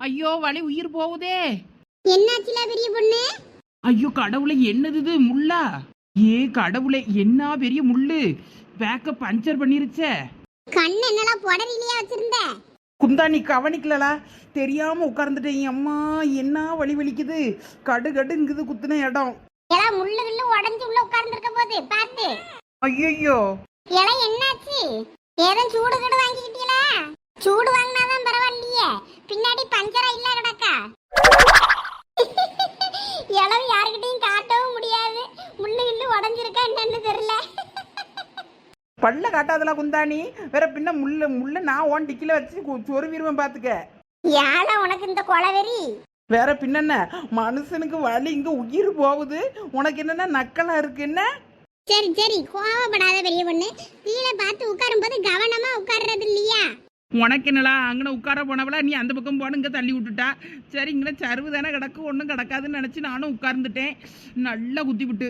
ஐயோ வலி உயிர் போகுதே. என்னாச்சுல பெரிய பொண்ணு? ஐயோ கடவுளே என்னது இது முள்ளா? ஏ கடவுளே என்ன பெரிய முள்ளு? பேக்க பஞ்சர் பண்ணிருச்சே. கண்ணு என்னலாம் புடரிலேயே வச்சிருந்த? குந்தா நீ கவனிக்கலலா தெரியாம உட்கார்ந்துட்டேன். அம்மா என்ன வலி வலிக்குது? கடு கடுங்குது குத்துன இடம். எல்லாம் முள்ளு கிள்ளு உடஞ்சு உள்ள உட்கார்ந்துருக்க போது பார்த்து ஐயோ எல்லாம் என்னாச்சு? ஏதோ சூடு கீடு வாங்கிக்கிட்டீங்களா சூடு வாங்கினாதான் பரவாயில்லையே பின்னாடி பஞ்சரா இல்ல கிடக்கா? இளவு யாருக்கிட்டையும் காட்டவும் முடியாது. முள்ளு கிள்ளு உடஞ்சிருக்கா என்னன்னு தெரியல. பல்ல காட்டாதலா குந்தாணி. வேற பின்ன முள்ள முள்ள நான் ஓன் டிக்கில வச்சு சொருவிருவேன் பாத்துக்க. ஏழை உனக்கு இந்த கொலவெறி? வேற பின்னென்ன மனுஷனுக்கு வலி இங்க உயிர் போகுது. உனக்கு என்னன்னா நக்கலா இருக்கு என்ன? சரி சரி. கோவப்படாத பெரிய பொண்ணு. கீழே பார்த்து உட்காரும் போது கவனமா உட்கார்றது இல்லையா? உனக்கு என்னடா அங்கன உட்கார போனவளா? நீ அந்த பக்கம் போன இங்க தள்ளி விட்டுட்டா? சரி இங்கே சருவு தானே கிடக்கு ஒன்றும் கிடக்காதுன்னு நினச்சி நானும் உட்கார்ந்துட்டேன். நல்லா குத்தி விட்டு.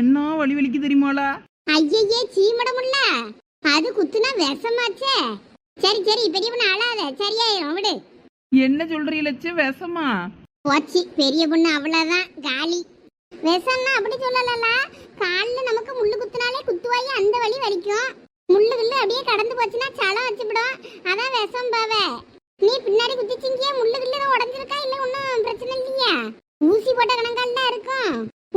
என்ன வலி வலிக்கு தெரியுமாளா? ஐயையே சீமடமுல்ல. அது குத்துனா விஷமாச்சே. சரி சரி பெரிய பொண்ணு அழாத. சரியாயிரும் விடு. என்ன சொல்றீ லட்சு விஷமா? போச்சு பெரிய பொண்ணு அவ்வளவுதான் காலி. விஷம்னா அப்படி சொல்லலல. காலில் நமக்கு முள்ளு குத்துனாலே குத்துவாயி அந்த வலி வலிக்கும். முள்ளு கிள்ளு அப்படியே கடந்து போச்சுன்னா சளம் வச்சுவிடும் அதான் விஷம் பாவே. நீ பின்னாடி குதிச்சிங்கியே முள்ளு கிள்ளு உடஞ்சிருக்கா? இல்லை ஒன்றும் பிரச்சனை இல்லையா? ஊசி போட்ட கணக்கால் தான் இருக்கும்.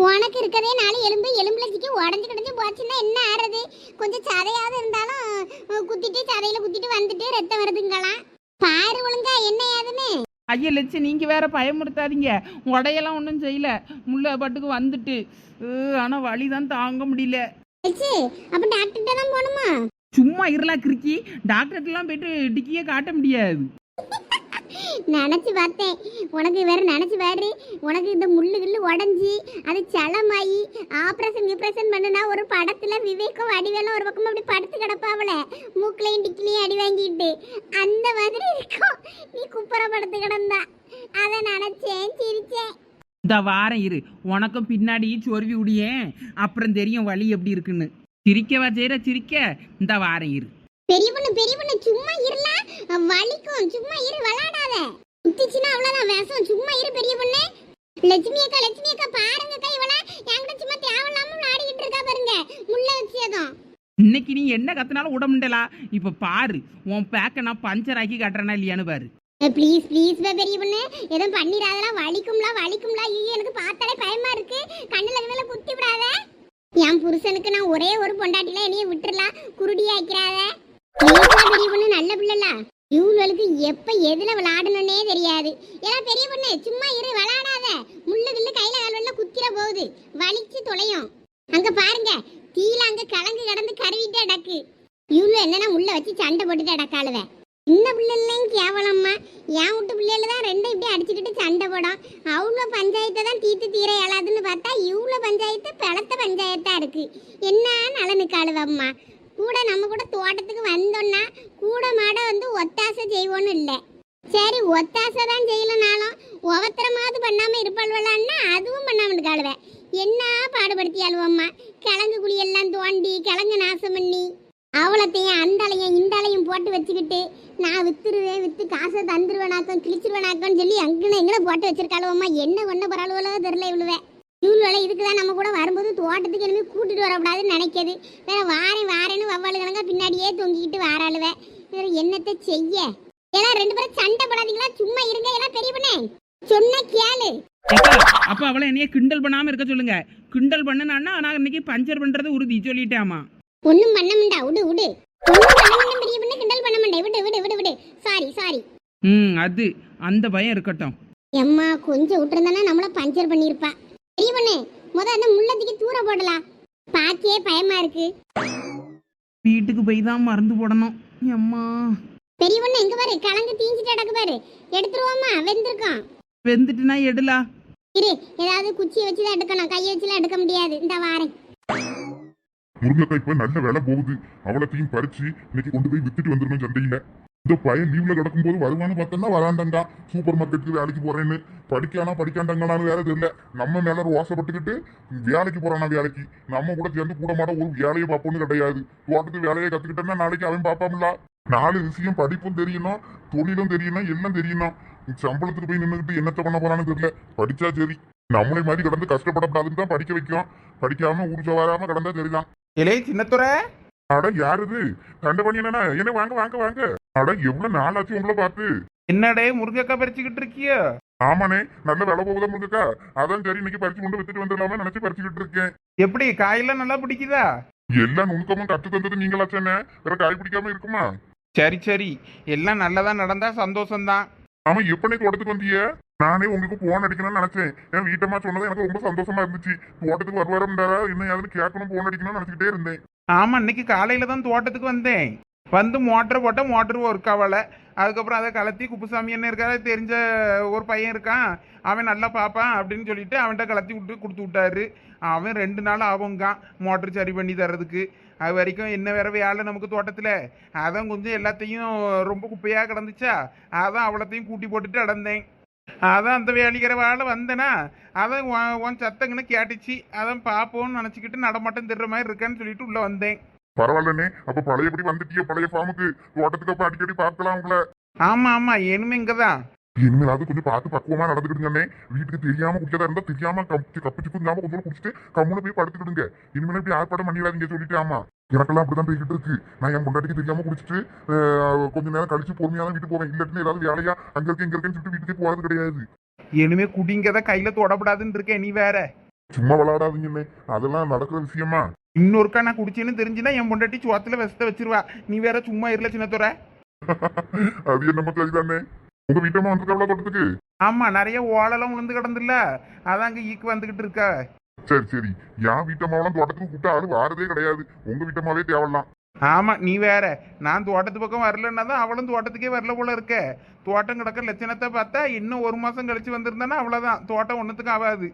உனக்கு இருக்கதே நாலு எலும்பு எலும்புல சிக்கி உடஞ்சு கிடஞ்சு போச்சுன்னா என்ன ஆடுறது கொஞ்சம் சதையாவது இருந்தாலும் குத்திட்டு சதையில குத்திட்டு வந்துட்டு ரத்தம் வருதுங்களாம். பாரு ஒழுங்கா என்ன ஏதுன்னு ஐயா லட்சம் நீங்கள் வேற பயமுறுத்தாதீங்க. உடையெல்லாம் ஒன்றும் செய்யல. முள்ள பாட்டுக்கு வந்துட்டு. ஆனால் வழி வலி தான் தாங்க முடியல. ஆச்சு அப்ப டாக்டர்கிட்ட தான் போகணுமா? சும்மா இருளா கிறுக்கி. டாக்டர்கிட்டலாம் போயிட்டு டிக்கியே காட்ட முடியாது. நினைச்சு பார்த்தேன். உனக்கு வேற நினைச்சு பாரு. உனக்கு இந்த முள்ளு கிள்ளு உடஞ்சி அது சளமாயி ஆப்ரேஷன் கிப்ரேஷன் பண்ணுனா ஒரு படத்துல விவேகம் அடிவேலும் ஒரு பக்கம் அப்படி படுத்து கிடப்பாவல மூக்குலையும் டிக்கிலையும் அடி வாங்கிட்டு. அந்த மாதிரி இருக்கும். நீ குப்புற படுத்து கிடந்தா. அதை நினைச்சேன் சிரிச்சேன். இந்த வாரம் இரு. உனக்கும் பின்னாடி சொருவி விடியேன் அப்புறம் தெரியும் வலி எப்படி இருக்குன்னு. சிரிக்கவா செய்யற சிரிக்க. இந்த வாரம் இரு. பெரிய பொண்ணு பெரிய பொண்ணு சும்மா இருல வலிக்கும். சும்மா இரு விளையாடாத. குத்திச்சுன்னா அவ்வளவுதான். விஷம். சும்மா இரு பெரிய பொண்ணு. லட்சுமி அக்கா லட்சுமி அக்கா பாருங்க அக்கா இவள. என்கிட்ட சும்மா தேவையில்லாம விளையாடிக்கிட்டு இருக்கா பாருங்க. முள்ள வச்சதும் இன்னைக்கு நீ என்ன கத்துனாலும் விட முடியலா இப்ப பாரு. உன் பேக்க நான் பஞ்சர் ஆக்கி கட்டுறேனா இல்லையான்னு பாரு. ப்ளீஸ் ப்ளீஸ் பெரிய பொண்ணு. எதுவும் பண்ணிடாதலாம் வலிக்கும்ல வலிக்கும்ல. ஐயோ எனக்கு பார்த்தாலே பயமா இருக்கு. கண்ணுல கண்ணுல குத்தி விடாத. என் புருஷனுக்கு நான் ஒரே ஒரு பொண்டாட்டில என்னைய விட்டுறலாம் குருடி ஆக்கிறாத பெரிய பொண்ணு நல்ல பிள்ளைல? இவங்களுக்கு எப்ப எதுல விளையாடணும்னே தெரியாது. ஏன்னா பெரிய பொண்ணு சும்மா இரு விளையாடாத முள்ளு கில்லு கையில கால்வெல்ல குத்திர போகுது. வலிச்சு தொலையும். அங்க பாருங்க கீழே அங்க கலங்கு கடந்து கருவிட்டே டக்கு இவ்வளவு என்னன்னா முள்ள வச்சு சண்டை போட்டுட்டே டக்காளுவேன் இந்த பிள்ளைலாம் கேவலம்மா. என் வீட்டு பிள்ளைல தான் ரெண்டும் இப்படி அடிச்சுக்கிட்டு சண்டை போடும். அவ்வளோ பஞ்சாயத்தை தான் தீர்த்து தீர இயலாதுன்னு பார்த்தா இவ்வளோ பஞ்சாயத்து பிளத்த பஞ்சாயத்தாக இருக்குது என்ன நலனுக்கு அழுவம்மா கூட நம்ம கூட தோட்டத்துக்கு வந்தோம்னா கூட மாட வந்து ஒத்தாசை செய்வோன்னு இல்லை. சரி ஒத்தாசை தான் செய்யலனாலும் ஒவ்வொருத்தரமாவது பண்ணாமல் இருப்பாள்வலான்னா அதுவும் பண்ணாமல் இருக்காளுவ என்ன பாடுபடுத்தி அழுவம்மா கிழங்கு குழியெல்லாம் தோண்டி கிழங்கு நாசம் பண்ணி. அவளத்தையும் இந்த அலையும் போட்டு வச்சுக்கிட்டு நான் வித்துருவேன் வித்து காசை தந்துருவேனாக்கம் கிழிச்சிருவேனாக்கம்னு சொல்லி அங்கன்னு எங்கன போட்டு வச்சிருக்காளுவம்மா என்ன பண்ண போறாளுவலோ தெரில இவ்வளவு இவ்வளோ இதுக்கு தான் நம்ம கூட வரும்போது தோட்டத்துக்கு இனிமே கூட்டிட்டு வரக்கூடாதுன்னு நினைக்கிது. வேற வாரேன் வாரேன்னு வவ்வாலு கிழங்க பின்னாடியே தொங்கிக்கிட்டு வாராளுவேன் வேற என்னத்தை செய்ய? எல்லாம் ரெண்டு பேரும் சண்டை போடாதீங்களா? சும்மா இருங்க எல்லாம் பெரிய பண்ணே. சொன்ன கேளு. அப்ப அவளை என்னைய கிண்டல் பண்ணாம இருக்க சொல்லுங்க. கிண்டல் பண்ணனா நான் இன்னைக்கு பஞ்சர் பண்றது உறுதி சொல்லிட்டேமா ஒண்ணும் பண்ண மாட்டா. விடு விடு. ஒண்ணும் பண்ண மாட்டேன் பெரிய பண்ண. கிண்டல் பண்ண மாட்டேன். விடு விடு விடு விடு. சாரி சாரி ம் அது அந்த பயம் இருக்கட்டும். எம்மா கொஞ்சம் விட்டுருந்தானா நம்மள பஞ்சர் பண்ணிருப்பா பெரிய பொண்ணு முத அந்த முள்ளத்துக்கு தூர போடலாம். பாக்கே பயமா இருக்கு. வீட்டுக்கு போய் தான் மருந்து போடணும். அம்மா பெரிய பொண்ணு எங்க பாரு கலங்கு தீஞ்சிட்டு அடக்கு பாரு. எடுத்துருவோமா? வெந்திருக்கோம் வெந்துட்டுனா எடுலா. இரு ஏதாவது குச்சியை வச்சு தான் எடுக்கணும். கையை வச்சுலாம் எடுக்க முடியாது. இந்த வாரேன். முருங்கக்காய் இப்ப நல்ல வேலை போகுது. அவளத்தையும் பறிச்சு இன்னைக்கு கொண்டு போய் வித்துட்டு வந்துடணும் சந்தையில இந்த பையன் லீவ்ல கிடக்கும்போது வருவான்னு பார்த்தோன்னா வராண்டங்கா. சூப்பர் மார்க்கெட்டுக்கு வேலைக்கு போறேன்னு. படிக்கானா படிக்காண்டங்களான்னு வேற தெரியல. நம்ம மேல ஓசப்பட்டுக்கிட்டு ஓசைப்பட்டுக்கிட்டு வேலைக்கு போறானா வேலைக்கு. நம்ம கூட சேர்ந்து கூட மாட ஒரு வேலையை பார்ப்போம்னு கிடையாது. தோட்டத்து வேலையை கத்துக்கிட்டேன்னா நாளைக்கு அவன் பார்ப்பாம்ல நாலு விஷயம் படிப்பும் தெரியணும் தொழிலும் தெரியணும் எல்லாம் தெரியணும். சம்பளத்துக்கு போய் நின்றுக்கிட்டு என்னத்த பண்ண போறான்னு தெரியல. படிச்சா சரி. நம்மளை மாதிரி கிடந்து கஷ்டப்படப்படாதுன்னு தான் படிக்க வைக்கும் படிக்காம ஊர்ஜ வராம கிடந்தா சரிதான். இலே சின்னத்துறை? அட யார் இது என்னன்னா என்ன வாங்க வாங்க வாங்க. அட எவ்வளவு நாள் ஆச்சு உங்களை பார்த்து? என்னடே முருங்கக்காய் பறிச்சுக்கிட்டு இருக்கியோ? ஆமாண்ணே நல்ல வேலை போகுதா முருங்கக்கா? அதான் சரி இன்னைக்கு பறிச்சு கொண்டு வித்துட்டு வந்துடலாமே நினைச்சு பறிச்சுக்கிட்டு இருக்கேன். எப்படி காயெல்லாம் நல்லா பிடிக்குதா? எல்லா நுணுக்கமும் கத்து தந்தது நீங்களாச்சேன்னு வேற காய் பிடிக்காம இருக்குமா? சரி சரி. எல்லாம் நல்லதா நடந்தா சந்தோஷம்தான். ஆமா எப்பனே தோட்டத்துக்கு வந்திய? நானே உங்களுக்கு போன் அடிக்கணும்னு நினைச்சேன். என் வீட்டம்மா சொன்னது எனக்கு ரொம்ப சந்தோஷமா இருந்துச்சு. தோட்டத்துக்கு வருவாரம் என்ன யாருன்னு கேட்கணும் போன் அடிக்கணும்னு நினைச்சுக்கிட்டே இருந்தேன். ஆமா இன்னைக்கு காலையில தான் தோட்டத்துக்கு வந்தேன். வந்து மோட்டர் போட்ட மோட்டர் ஒர்க் ஆகல அதுக்கப்புறம் அதை கலத்தி குப்புசாமி என்ன இருக்காரு? தெரிஞ்ச ஒரு பையன் இருக்கான். அவன் நல்லா பார்ப்பான் அப்படின்னு சொல்லிட்டு அவன்கிட்ட கலத்தி விட்டு கொடுத்து விட்டாரு. அவன் ரெண்டு நாள் ஆகுங்க மோட்டர் சரி பண்ணி தர்றதுக்கு. அது வரைக்கும் என்ன வேற வேலை நமக்கு தோட்டத்தில்? அதான் கொஞ்சம் எல்லாத்தையும் ரொம்ப குப்பையாக கிடந்துச்சா? அதான் அவ்வளோத்தையும் கூட்டி போட்டுட்டு அடந்தேன் அதான் அந்த வேலைக்கிற வேலை வந்தேனா? அதான் உன் உன் சத்தங்கன்னு கேட்டுச்சு. அதான் பார்ப்போம்னு நினச்சிக்கிட்டு நடமாட்டம் திடுற மாதிரி இருக்கேன்னு சொல்லிட்டு உள்ளே வந்தேன். பரவாயில்லண்ணே. அப்ப பழையபடி வந்துட்டிய பழைய ஃபார்முக்கு தோட்டத்துக்கு அப்ப அடிக்கடி பார்க்கலாம் உங்களை. ஆமாம் ஆமாம் இனிமே இங்கே தான் இனிமேலாவது கொஞ்சம் பார்த்து பக்குவமா நடந்துக்கிடுங்கண்ணே. வீட்டுக்கு தெரியாம குடிச்சதா இருந்தா தெரியாம கப்பு கப்பு சிப்பு இல்லாம கொஞ்சம் குடிச்சிட்டு கம்முன்னு போய் படுத்துக்கிடுங்க இனிமேல் இப்படி ஆர்ப்பாட்டம் பண்ணிடாதீங்க சொல்லிட்டு ஆமா எனக்கெல்லாம் அப்படிதான் போய்கிட்டு இருக்கு. நான் என் முன்னாடிக்கு தெரியாம குடிச்சிட்டு கொஞ்ச நேரம் கழிச்சு பொறுமையா தான் வீட்டுக்கு போவேன். இல்லாட்டின்னு ஏதாவது வேலையா அங்க இருக்கு இங்க இருக்குன்னு சொல்லிட்டு வீட்டுக்கே போறது கிடையாது. இனிமே குடிங்கதை கையில் தொடப்படாதுன்னு இருக்கேன் நீ வேற. சும்மா விளையாடாதீங்கண்ணே அதெல்லாம் நடக்கிற விஷயமா. இன்னொருக்கா நான் குடிச்சேன்னு தெரிஞ்சுன்னா என் பொண்டாட்டி சுவத்துல விஷத்தை வச்சிருவா. நீ வேற சும்மா இருல சின்னத்துறை அது என்னமோ சரிதானே. உங்க வீட்டம்மா வந்திருக்காங்களா தோட்டத்துக்கு? ஆமா நிறைய ஓலெல்லாம் விழுந்து கிடந்துல்ல. அதான் அங்க ஈக்கு வந்துகிட்டு இருக்கா. சரி சரி. என் வீட்டம்மாவெல்லாம் தோட்டத்துக்கு கூப்பிட்டா ஆளு வாரதே கிடையாது. உங்க வீட்டம்மாவே தேவலாம் ஆமா நீ வேற. நான் தோட்டத்து பக்கம் வரலன்னா தான் அவளும் தோட்டத்துக்கே வரல போல இருக்க. தோட்டம் கிடக்க லட்சணத்தை பார்த்தா இன்னும் ஒரு மாசம் கழிச்சு வந்திருந்தானா அவ்வளவுதான். தோட்டம் ஒன்றுத்துக்கும் ஆகாது.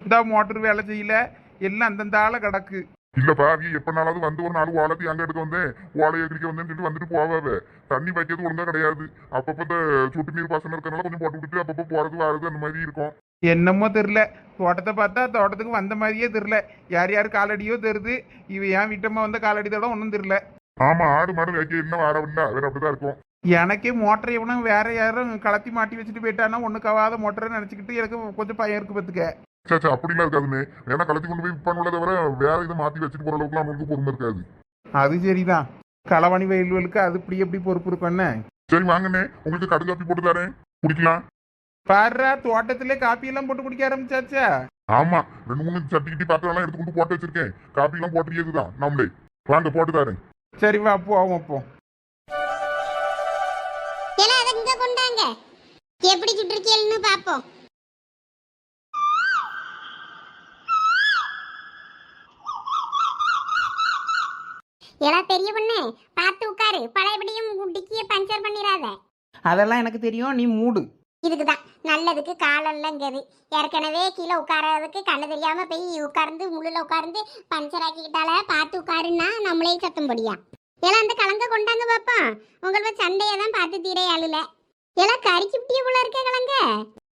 இந்த மோட்டர் வேலை செய்யல. எல்லாம் அந்தந்த ஆள கிடக்கு. இல்லப்பா அவிய எப்பனாலாவது வந்து ஒரு நாலு ஓலத்தை அங்க எடுக்க வந்தேன் ஓலையை கிரிக்க வந்தேன்னு சொல்லிட்டு வந்துட்டு போவாவே தண்ணி வைக்கிறது ஒழுங்கா கிடையாது. அப்பப்ப சொட்டு நீர் பாசனம் இருக்கறனால கொஞ்சம் போட்டு விட்டுட்டு அப்பப்போ போறது வரது அந்த மாதிரி இருக்கும். என்னமோ தெரில தோட்டத்தை பார்த்தா தோட்டத்துக்கு வந்த மாதிரியே தெரில யார் யார் காலடியோ தெரியுது. இவ ஏன் வீட்டம்மா வந்த காலடி தடம் ஒன்றும் தெரில ஆமா ஆடு மாடு வைக்க இன்னும் வரவில்லை வேற அப்படிதான் இருக்கும். எனக்கே மோட்டர் எவனும் வேற யாரும் கலத்தி மாட்டி வச்சுட்டு போயிட்டானா ஒன்று கவாத மோட்டர்னு நினச்சிக்கிட்டு எனக்கு கொஞ்சம் பயம் இருக்கு பார்த்துக்க. சே சே அப்படிலாம் இருக்காதுன்னு வேணா கலத்தி கொண்டு போய் விற்பானுள்ள தவிர வேற இதை மாத்தி வச்சுட்டு போற அளவுக்குலாம் அவங்களுக்கு பொறுமை இருக்காது. அது சரிதான். களவாணி வயல்வெளுக்கு அது இப்படி எப்படி பொறுப்பு இருக்கும்னு சரி வாங்கண்ணே. உங்களுக்கு கடு காப்பி போட்டு தரேன். குடிக்கலாம். பாருடா தோட்டத்திலே காப்பி எல்லாம் போட்டு குடிக்க ஆரம்பிச்சாச்சா? ஆமா. ரெண்டு மூணு சட்டி கிட்டி பாத்திரம் எடுத்து கொண்டு போட்டு வச்சிருக்கேன். காப்பி எல்லாம் போட்டுறியதுதான் நம்மளே. வாங்க போட்டு தரேன். சரி வா போவோம் அப்போ இங்க கொண்டாங்க. எப்படி சுட்டிருக்கீங்கன்னு பாப்போம் எல்லாம் பெரிய பொண்ணு பார்த்து உட்காரு. பழையபடியும் டிக்கிய பஞ்சர் பண்ணிடாத அதெல்லாம் எனக்கு தெரியும் நீ மூடு. இதுக்கு தான் நல்லதுக்கு காலம்லங்கிறது ஏற்கனவே கீழே உட்காரதுக்கு கண்ணு தெரியாம போய் உட்கார்ந்து முள்ளுல உட்கார்ந்து பஞ்சர் ஆக்கிக்கிட்டால பார்த்து உட்காருன்னா நம்மளே சத்தம் பொடியா எல்லாம் அந்த கலங்க கொண்டாங்க பாப்பா உங்களோட சண்டையை தான் பார்த்து தீர ஆளுல எல்லாம் கறிக்கு போல இருக்க கலங்க.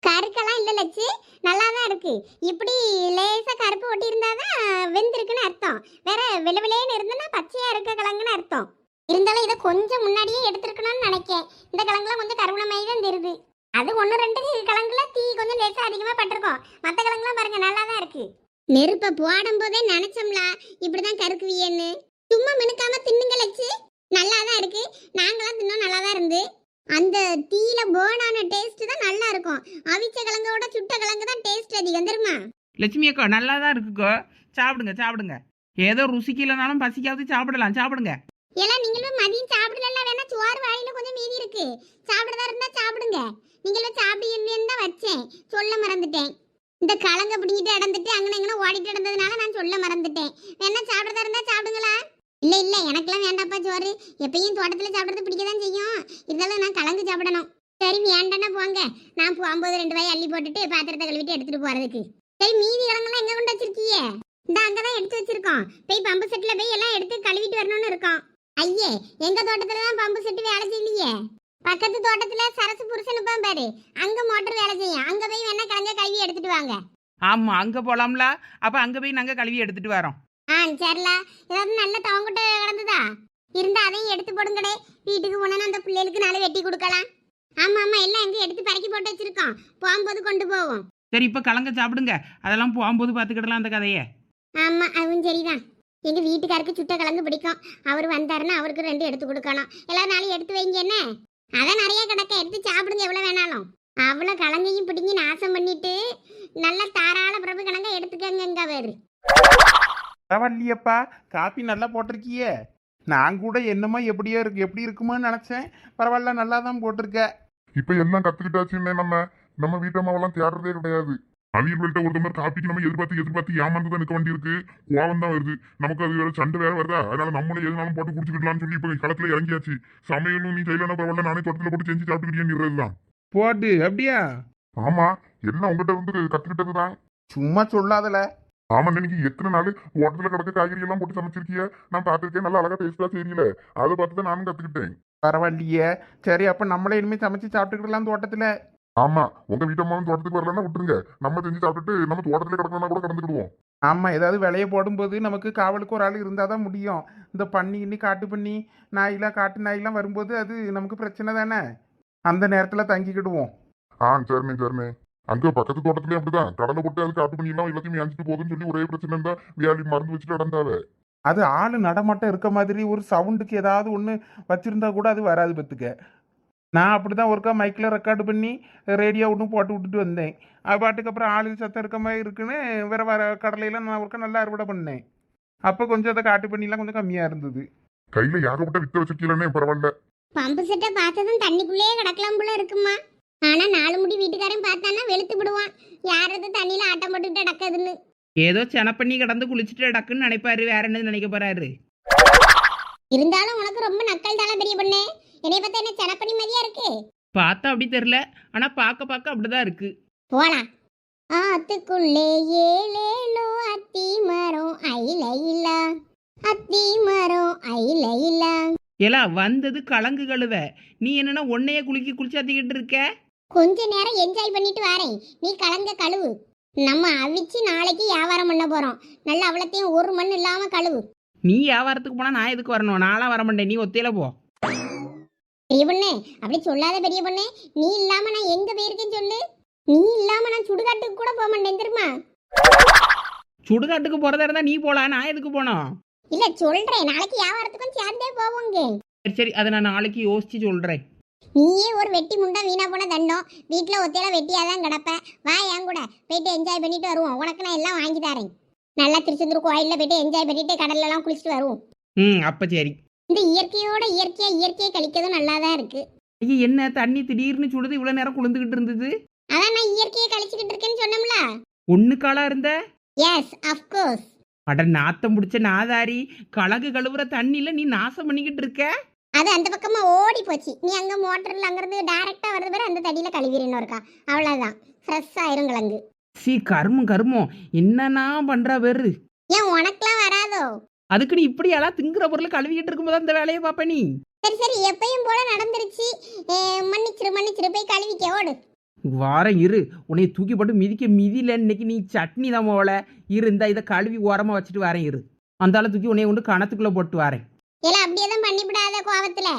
கருக்கெல்லாம் இல்லை லட்சு. நல்லா தான் இருக்கு. இப்படி லேசாக கருப்பு ஒட்டி இருந்தாதான் வெந்திருக்குன்னு அர்த்தம். வேற வெள்ளை வெள்ளையன்னு இருந்ததுன்னா பச்சையா இருக்க கிழங்குன்னு அர்த்தம். இருந்தாலும் இதை கொஞ்சம் முன்னாடியே எடுத்துருக்கணும்னு நினைக்கேன். இந்த கிழங்குலாம் கொஞ்சம் கருவணமாயி தான் தெரியுது. அது ஒன்று ரெண்டு கிழங்குல தீ கொஞ்சம் லேசாக அதிகமாக பட்டிருக்கோம். மற்ற கிழங்குலாம் பாருங்க நல்லா தான் இருக்கு. நெருப்பை போடும் போதே நினைச்சோம்ல இப்படிதான் கருக்குவியன்னு. சும்மா மினுக்காம தின்னுங்க லட்சு. நல்லா தான் இருக்கு. நாங்களாம் தின்னோம் நல்லா தான் இருந்து. அந்த தீயில போனான டேஸ்ட் தான் நல்லா இருக்கும் அவிச்ச கிழங்கோட சுட்ட கிழங்கு தான் டேஸ்ட் அதிகம் தெரியுமா? லட்சுமி அக்கா நல்லா தான் இருக்குக்கோ. சாப்பிடுங்க சாப்பிடுங்க. ஏதோ ருசிக்கு இல்லைனாலும் பசிக்காவது சாப்பிடலாம். சாப்பிடுங்க. எல்லாம் நீங்களும் மதியம் சாப்பிடல வேணா சோறு வாயில கொஞ்சம் மீதி இருக்கு. சாப்பிடுறதா இருந்தா சாப்பிடுங்க. நீங்களும் சாப்பிடுன்னு தான் வச்சேன். சொல்ல மறந்துட்டேன். இந்த கலங்க பிடிங்கிட்டு நடந்துட்டு அங்கன இங்கன ஓடிட்டு இருந்ததுனால நான் சொல்ல மறந்துட்டேன். வேணா சாப்பிடுறதா இருந்தா சாப்பிடுங்களா? இல்ல இல்ல எனக்கெல்லாம் வேண்டாப்பா சோறு எப்பயும் தோட்டத்துல சாப்பிடுறது பிடிக்க தான் செய்யும். இருந்தாலும் நான் கலந்து சாப்பிடணும். சரி வேண்டாம்னா போங்க. நான் போகும்போது ரெண்டு வாய் அள்ளி போட்டுட்டு பாத்திரத்தை கழுவிட்டு எடுத்துட்டு போறதுக்கு. சரி மீதி இடங்கள்லாம் எங்கே கொண்டு வச்சிருக்கீங்க இந்த அங்கதான் எடுத்து வச்சிருக்கோம். போய் பம்பு செட்ல போய் எல்லாம் எடுத்து கழுவிட்டு வரணும்னு இருக்கோம். ஐயே எங்க தோட்டத்துல தான் பம்பு செட்டு வேலை செய்யலையே? பக்கத்து தோட்டத்துல சரசு புருஷன் இருப்பான் பாரு. அங்க மோட்டர் வேலை செய்யும். அங்க போய் வேணா கிழங்க கழுவி எடுத்துட்டு வாங்க. ஆமா அங்க போலாம்ல. அப்ப அங்க போய் நாங்க கழுவி எடுத்துட்டு வரோம். சரிலா. ஏதாவது நல்ல தவங்கிட்ட கிடந்ததா? இருந்தா அதையும் எடுத்து போடுங்கடே. வீட்டுக்கு போனா அந்த பிள்ளைகளுக்கு நாளை வெட்டி கொடுக்கலாம். ஆமா ஆமா எல்லாம் எங்க எடுத்து பறக்கி போட்டு வச்சிருக்கோம். போகும்போது கொண்டு போவோம். சரி இப்போ கலங்க சாப்பிடுங்க. அதெல்லாம் போகும்போது பார்த்துக்கிடலாம் அந்த கதையை. ஆமா அதுவும் சரிதான். எங்க வீட்டுக்காருக்கு சுட்ட கிழங்கு பிடிக்கும். அவர் வந்தாருன்னா அவருக்கு ரெண்டு எடுத்து கொடுக்கணும். எல்லா நாளையும் எடுத்து வைங்க என்ன? அதான் நிறைய கிடக்க. எடுத்து சாப்பிடுங்க எவ்வளவு வேணாலும். அவ்வளோ கிழங்கையும் பிடிங்கி நாசம் பண்ணிட்டு நல்ல தாராள பிரபு கிழங்க எடுத்துக்கங்க அவர். பரவாயில்லையப்பா காப்பி நல்லா போட்டிருக்கியே. நான் கூட என்னமோ எப்படியோ இருக்கு எப்படி இருக்குமோன்னு நினச்சேன். பரவாயில்ல நல்லா தான் போட்டிருக்க. இப்ப எல்லாம் கத்துக்கிட்டாச்சுன்னு நம்ம நம்ம வீட்டம்மாவெல்லாம் தேடுறதே கிடையாது. அவியல்கிட்ட ஒரு மாதிரி காப்பிக்கு நம்ம எதிர்பார்த்து எதிர்பார்த்து ஏமாந்து தான் நிற்க வேண்டி இருக்கு. கோவம் தான் வருது. நமக்கு அது வேற சண்டை வேற வருதா? அதனால நம்மளே எதுனாலும் போட்டு குடிச்சுக்கலாம்னு சொல்லி இப்ப களத்துல இறங்கியாச்சு. சமையலும் நீ செய்யலாம் பரவாயில்ல நானே தோட்டத்துல போட்டு செஞ்சு சாப்பிட்டுக்கிட்டேன்னு தான் போட்டு அப்படியா? ஆமா எல்லாம் உங்ககிட்ட இருந்து கத்துக்கிட்டது தான் சும்மா சொல்லாதல. ஆமா இன்னைக்கு எத்தனை நாள் ஓட்டத்துல கிடக்க காய்கறி எல்லாம் போட்டு சமைச்சிருக்கிய? நான் பார்த்திருக்கேன் நல்லா அழகா டேஸ்டா தெரியல. அதை பார்த்து தான் நானும் கத்துக்கிட்டேன். பரவாயில்லையே. சரி அப்போ நம்மளே இனிமேல் சமைச்சு சாப்பிட்டுக்கிடலாம் தோட்டத்தில் ஆமா உங்க வீட்டம்மாவும் தோட்டத்துக்கு வரலன்னா விட்டுருங்க. நம்ம செஞ்சு சாப்பிட்டுட்டு நம்ம தோட்டத்துல கிடக்கணும்னா கூட கடந்துக்கிடுவோம். ஆமாம் ஏதாவது விலையை போடும்போது நமக்கு காவலுக்கு ஒரு ஆள் இருந்தால் தான் முடியும். இந்த பண்ணி இன்னி காட்டு பண்ணி நாயெல்லாம் காட்டு நாயெல்லாம் வரும்போது அது நமக்கு பிரச்சனை தானே? அந்த நேரத்தில் தங்கிக்கிடுவோம். ஆ சரிண்ணே சரிண்ணே. அங்க பக்கத்து தோட்டத்துலயும் அப்படிதான். கடலை போட்டு அது காட்டு பண்ணிடலாம் எல்லாத்தையும் ஏஞ்சிட்டு போகுதுன்னு சொல்லி ஒரே பிரச்சனை இருந்தா வியாழி மருந்து வச்சுட்டு நடந்தாவ. அது ஆள் நடமாட்டம் இருக்க மாதிரி ஒரு சவுண்டுக்கு ஏதாவது ஒன்று வச்சுருந்தா கூட அது வராது பத்துக்க. நான் அப்படி தான் ஒருக்கா மைக்கில் ரெக்கார்டு பண்ணி ரேடியோ ஒன்றும் போட்டு விட்டுட்டு வந்தேன். அது பாட்டுக்கு அப்புறம் ஆளு சத்தம் இருக்க மாதிரி இருக்குன்னு வேற வர கடலையெல்லாம் நான் ஒருக்கா நல்லா அறுவடை பண்ணேன். அப்போ கொஞ்சம் அதை காட்டு பண்ணிலாம் கொஞ்சம் கம்மியாக இருந்தது. கையில ஏகப்பட்ட வித்த வச்சிருக்கீங்களே பரவாயில்ல. பம்பு செட்டை பார்த்ததும் தண்ணிக்குள்ளேயே கிடக்கலாம் போல இருக்குமா? ஆனா நாலு முடி வீட்டுக்காரன் பார்த்தான்னா வெளுத்து விடுவான். யார் அது தண்ணியில ஆட்டம் போட்டுக்கிட்டு அடக்குதுன்னு ஏதோ செனப்பண்ணி கடந்து குளிச்சுட்டு டக்குன்னு நினைப்பாரு. வேற என்னது நினைக்க போறாரு? இருந்தாலும் உனக்கு ரொம்ப நக்கல் தானே பெரிய பொண்ணு. என்னைய பார்த்தா என்ன செனப்பனி மாதிரியா இருக்கு? பார்த்தா அப்படி தெரில ஆனா பார்க்க பார்க்க அப்படிதான் இருக்கு. போலாம். ஆத்துக்குள்ளே ஏழேலோ அத்தி மரம் ஐல இல்ல. அத்தி மரம் ஐல இல்ல. ஏலா வந்தது கலங்கு கழுவ. நீ என்னன்னா ஒன்னையே குளிக்க குளிச்சாத்திக்கிட்டு இருக்க? கொஞ்ச நேரம் என்ஜாய் பண்ணிட்டு வரேன். நீ கலங்க கழுவு. நம்ம அவிச்சு நாளைக்கு வியாபாரம் பண்ண போறோம். நல்ல அவ்வளத்தையும் ஒரு மண் இல்லாம கழுவு. நீ வியாபாரத்துக்கு போனா நான் எதுக்கு வரணும்? நான்லாம் வர மாட்டேன். நீ ஒத்தையில போ. பெரிய பொண்ணு அப்படி சொல்லாத பெரிய பொண்ணு. நீ இல்லாம நான் எங்க போயிருக்கேன்னு சொல்லு. நீ இல்லாம நான் சுடுகாட்டுக்கு கூட போக மாட்டேன் தெரியுமா? சுடுகாட்டுக்கு போறதா இருந்தா நீ போலாம். நான் எதுக்கு போனோம்? இல்ல சொல்றேன். நாளைக்கு வியாபாரத்துக்கும் சேர்ந்தே போவோங்க. சரி. அதை நான் நாளைக்கு யோசிச்சு சொல்றேன். நீயே ஒரு வெட்டி முண்டா வீணா போன தண்டம். வீட்டுல ஒத்தையில வெட்டியா தான் கிடப்ப வா என் கூட. போயிட்டு என்ஜாய் பண்ணிட்டு வருவோம். உனக்கு நான் எல்லாம் வாங்கி தரேன். நல்லா திருச்செந்தூர் கோயில்ல போயிட்டு என்ஜாய் பண்ணிட்டு கடல்ல எல்லாம் குளிச்சுட்டு வருவோம். ம் அப்ப சரி. இந்த இயற்கையோட இயற்கையா இயற்கையை கழிக்கிறதும் நல்லா தான் இருக்கு. ஐயா என்ன? தண்ணி திடீர்னு சுடுது இவ்வளவு நேரம் குளிந்துகிட்டு இருந்தது? அதான் நான் இயற்கையை கழிச்சுக்கிட்டு இருக்கேன்னு சொன்னோம்ல. ஒண்ணு காலா இருந்த? எஸ் அஃப்கோர்ஸ் அட நாத்தம் பிடிச்ச நாதாரி. கலகு கழுவுற தண்ணியில நீ நாசம் பண்ணிக்கிட்டு இருக்க? அது அந்த பக்கமா ஓடி போச்சு. நீ அங்க மோட்டர்ல அங்கிருந்து டைரக்டா வரது பேர் அந்த தடியில கழுவிடணும் இருக்கா அவ்வளவுதான். ஃப்ரெஷ் ஆயிரும் கிழங்கு. சீ கருமம் கருமம். என்னன்னா பண்றா பேரு ஏன் உனக்கெல்லாம் வராதோ? அதுக்கு நீ இப்படி எல்லாம் திங்குற பொருள் கழுவிக்கிட்டு இருக்கும்போது அந்த வேலையை பாப்ப நீ? சரி சரி. எப்பயும் போல நடந்துருச்சு. மன்னிச்சிரு மன்னிச்சிரு. போய் கழுவிக்க ஓடு. வாரம் இரு. உன்னை தூக்கி போட்டு மிதிக்க மிதியில இன்னைக்கு நீ சட்னி தான் போல இரு இந்த இதை கழுவி ஓரமா வச்சுட்டு வரேன் இரு. அந்த ஆளை தூக்கி உன்னை கொண்டு கணத்துக்குள்ள போட்டு வரேன். கோவத்துல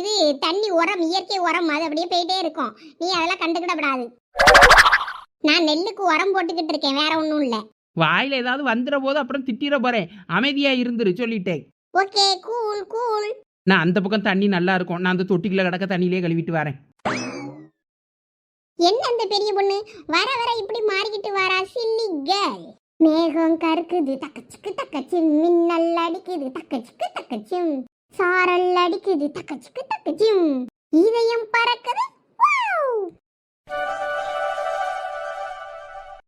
இது தண்ணி உரம் இயற்கை உரம் அது அப்படியே போயிட்டே இருக்கும். நீ அதெல்லாம் கண்டுக்கிடப்படாது நான் நெல்லுக்கு உரம் போட்டுக்கிட்டு இருக்கேன் வேற ஒன்றும் இல்லை. வாயில ஏதாவது வந்துற போது அப்புறம் திட்டிட போறேன். அமைதியா இருந்துரு சொல்லிட்டேன். ஓகே கூல் கூல் நான் அந்த பக்கம் தண்ணி நல்லா இருக்கும். நான் அந்த தொட்டிக்குள்ள கிடக்க தண்ணியிலே கழுவிட்டு வரேன். என்ன அந்த பெரிய பொண்ணு? வர வர இப்படி மாறிக்கிட்டு வரா சில்லி கேர்ள். மேகம் கருக்குது தக்கச்சுக்கு தக்கச்சு மின்னல் அடிக்குது தக்கச்சுக்கு தக்கச்சும் சாரல் அடிக்குது. தக்கச்சிக்கு தக்கச்சியும் இதயம் பறக்குது.